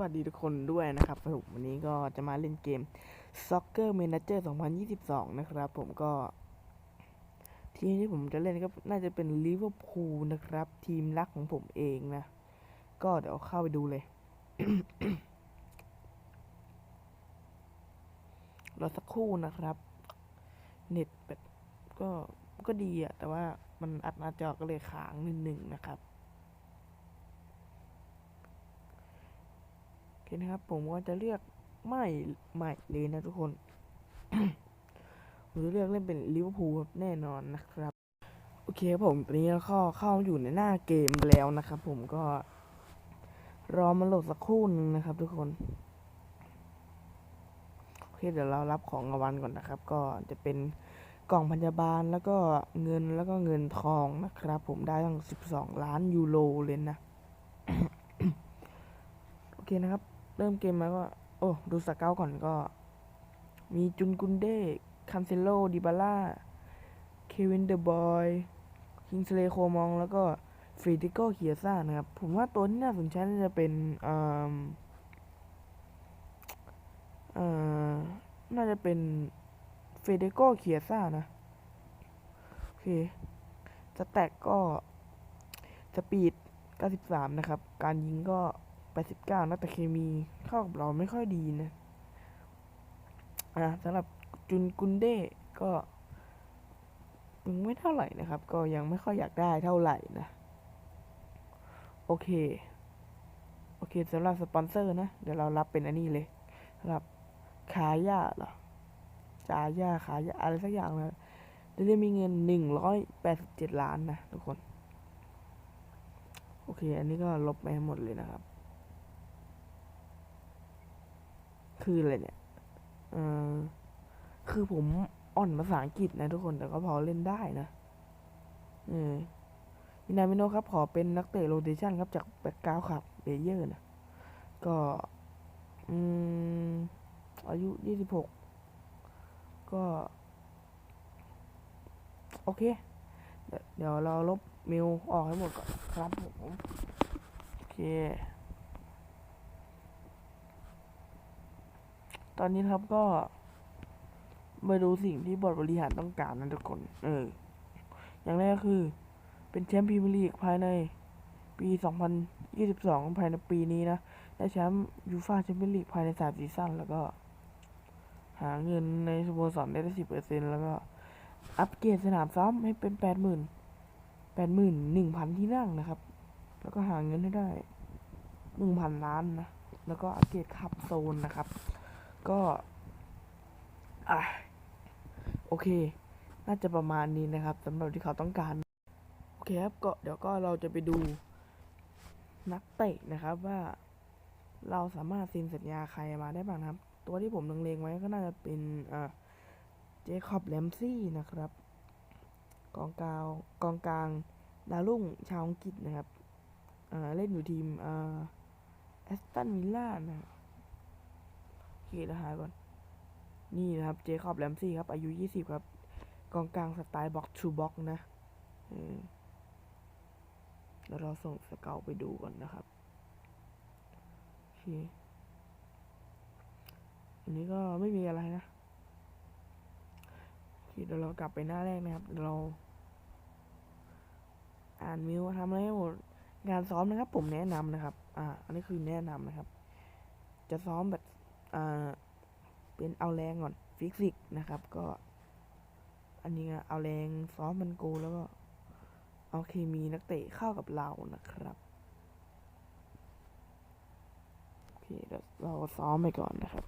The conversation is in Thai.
วัสดีทุกคนด้วยนะครับผมวันนี้ก็จะมาเล่นเกม Soccer Manager 2022 นะครับ ผมก็ ทีมที่ผมจะเล่นก็น่าจะเป็นลิเวอร์พูลนะครับ ทีมรักของผมเองนะ ก็เดี๋ยวเข้าไปดูเลยรอสักครู่นะครับ เน็ตแบบก็ก็ดีอะแต่ว่ามันอัดหน้าจอก็เลยค้างนิดหนึ่งนะครับ นะครับ ผมก็จะเลือกไม่ใหม่เลยนะทุกคน ผมจะเลือกเล่นเป็นลิเวอร์พูลครับแน่นอนนะครับ โอเคผมตอนนี้เราเข้าเข้าอยู่ในหน้าเกมแล้วนะครับ ผมก็รอมันโหลดสักครู่นึงนะครับ ทุกคนโอเคเดี๋ยวเรารับของรางวัลก่อนนะครับ ก็จะเป็นกล่องพยาบาลแล้วก็เงินแล้วก็เงินทองนะครับ ผมได้ตั้งสิบสองล้านยูโรเลยนะ โอเคนะครับ เริ่มเกมมาก็ โอ้ ดูสเกลก่อนก็ มีจุนกุนเดคันเซโลดิบาร่า เควินเดอะบอย คิงสเลโคมอง แล้วก็ฟรีดิโกเคียซ่านะครับ ผมว่าตัวที่น่าสนใจน่าจะเป็นอ่าเอ่อน่าจะเป็นเฟเดโกเคียซ่านะ โอเค สแต็กก็ สปีด 93 นะครับ การยิงก็ 89นะแต่เคมีเข้ากับเราไม่ค่อยดีนะอ่าสำหรับจุนกุนเด้ก็ยังไม่เท่าไหร่นะครับ ก็ยังไม่ค่อยอยากได้เท่าไหร่นะ โอเค โอเคสำหรับสปอนเซอร์นะ เดี๋ยวเรารับเป็นอันนี้เลยสำหรับขายยาเหรอจาย่าขายยาอะไรสักอย่างนะเดี๋ยวจะมีเงินหนึ่งร้อยแปดสิบเจ็ดล้านนะทุกคน โอเค อันนี้ก็ลบไปให้หมดเลยนะครับ คืออะไรเนี่ยเออคือผมอ่อนภาษาอังกฤษนะทุกคนแต่ก็พอเล่นได้นะเออมินามิโนครับ ขอเป็นนักเตะโรเตชันครับ จากแบ็กกราวครับเบเยอร์นะ ก็ อืม อายุยี่สิบหกก็ โอเค เดี๋ยวเดี๋ยวเราลบเมลออกให้หมดก่อนครับผม โอเค ตอนนี้ครับก็มาดูสิ่งที่บอร์ดบริหารต้องการนะทุกคน เออ อย่างแรกคือ เป็นแชมป์พรีเมียร์ลีกภายในปี 2022 ภายในปีนี้นะ ได้แชมป์ยูฟ่าแชมเปี้ยนลีกภายในสามซีซั่นแล้วก็ หาเงินในสโมสรได้สิบเปอร์เซ็นต์แล้วก็ อัปเกรดสนามซ้อมให้เป็นแปดหมื่นแปดหมื่นหนึ่งพันที่นั่งนะครับ แล้วก็หาเงินให้ได้หนึ่งพันล้านนะ แล้วก็อัปเกรดขับโซนนะครับ ก็อะโอเค น่าจะประมาณนี้นะครับสำหรับที่เขาต้องการ โอเคครับก็เดี๋ยวก็เราจะไปดูนักเตะนะครับว่าเราสามารถเซ็นสัญญาใครมาได้บ้างครับ ตัวที่ผมเลงๆไว้ก็น่าจะเป็นเจคอบแลมซี่นะครับ กองกลางกองกลางดาวรุ่งชาวอังกฤษนะครับเล่นอยู่ทีมแอสตันวิลล่านะ เคเดี๋ยวหาก่อน นี่นะครับ เจคอบแลมซี่ครับ อายุ 20 ครับ กองกลางสไตล์บ็อกทูบ็อกนะเออเดี๋ยวเราส่งสเกลไปดูก่อนนะครับโอเคอันนี้ก็ไม่มีอะไรนะโอเคเดี๋ยวเรากลับไปหน้าแรกนะครับ เรา อ่านมิวทำอะไรให้หมดงานซ้อมนะครับ ผมแนะนำนะครับ อ่า อันนี้คือแนะนำนะครับ จะซ้อมแบบ เป็นเอาแรงก่อนฟิสิกส์นะครับ ก็ อันนี้เอาแรงซ้อมมันโกแล้วก็เอาเคมีนักเตะเข้ากับเรานะครับโอเคเดี๋ยวเราซ้อมไปก่อนนะครับ